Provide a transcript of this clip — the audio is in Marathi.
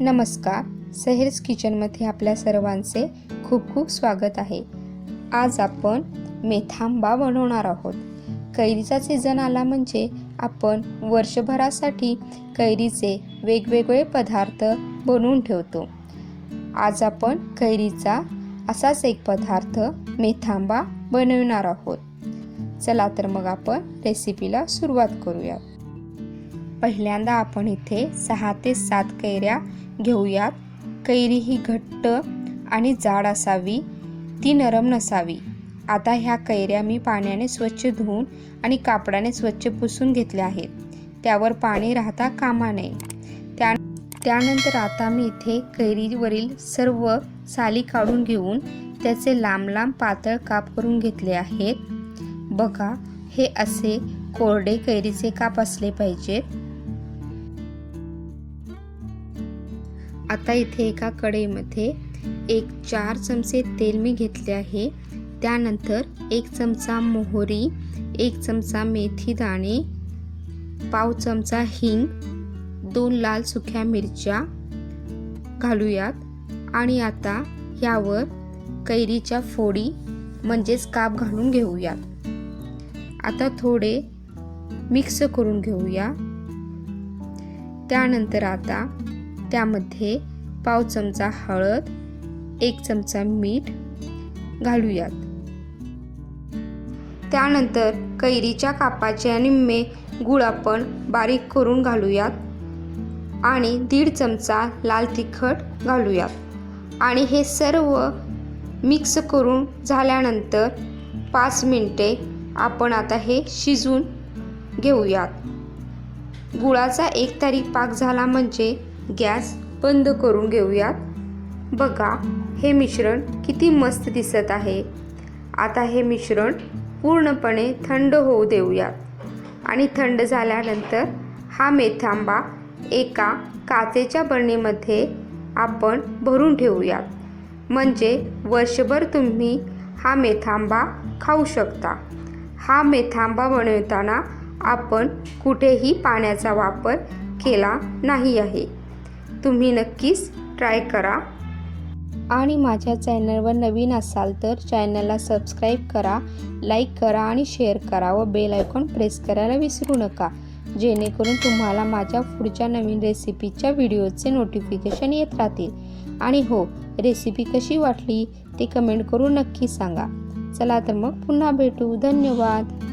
नमस्कार. सहेर्स किचनमध्ये आपल्या सर्वांचे खूप खूप स्वागत आहे. आज आपण मेथांबा बनवणार आहोत. कैरीचा सीझन आला म्हणजे आपण वर्षभरासाठी कैरीचे वेगवेगळे पदार्थ बनवून ठेवतो. आज आपण कैरीचा असाच एक पदार्थ मेथांबा बनवणार आहोत. चला तर मग आपण रेसिपीला सुरुवात करूया पहिल्यांदा आपण इथे सहा ते सात कैऱ्या घेऊयात. कैरी ही घट्ट आणि जाड असावी ती नरम नसावी. आता ह्या कैऱ्या मी पाण्याने स्वच्छ धुवून आणि कापडाने स्वच्छ पुसून घेतल्या आहेत. त्यावर पाणी राहता कामा नये. त्या त्यानंतर आता मी इथे कैरीवरील सर्व साली काढून घेऊन त्याचे लांब लांब पातळ काप करून घेतले आहेत. बघा हे असे कोरडे कैरीचे काप असले पाहिजेत. आता इथे एका कढईमध्ये एक चार चमचे तेल मी घेतले आहे. त्यानंतर एक चमचा मोहरी एक चमचा मेथी दाणे पाव चमचा हिंग दोन लाल सुक्या मिरच्या घालूयात. आणि आता यावर कैरीच्या फोडी म्हणजेच काप घालून घेऊयात. आता थोडे मिक्स करून घेऊया. त्यानंतर आता त्यामध्ये पाव चमचा हळद एक चमचा मीठ घालूयात. त्यानंतर कैरीच्या कापाचे निम्मे गुळ आपण बारीक करून घालूयात आणि दीड चमचा लाल तिखट घालूयात. आणि हे सर्व मिक्स करून झाल्यानंतर पाच मिनटे आपण आता हे शिजून घेऊयात. गुळाचा एक तारीख पाक झाला म्हणजे गॅस बंद करून घेऊयात. बघा हे मिश्रण किती मस्त दिसत आहे. आता हे मिश्रण पूर्णपणे थंड होऊ देऊयात. आणि थंड झाल्यानंतर हा मेथांबा एका काचेच्या बरणीमध्ये आपण भरून ठेवूयात. म्हणजे वर्षभर तुम्ही हा मेथांबा खाऊ शकता. हा मेथांबा बनवताना आपण कुठेही पाण्याचा वापर केला नाही आहे. तुम्ही नक्कीच ट्राय करा. आणि माझ्या चॅनलवर नवीन असाल तर चॅनलला सबस्क्राईब करा लाईक करा आणि शेअर करा व बेल आयकॉन प्रेस करायला विसरू नका. जेणेकरून तुम्हाला माझ्या पुढच्या नवीन रेसिपीच्या व्हिडिओचे नोटिफिकेशन येत राहतील. आणि हो रेसिपी कशी वाटली ते कमेंट करून नक्की सांगा. चला तर मग पुन्हा भेटू. धन्यवाद.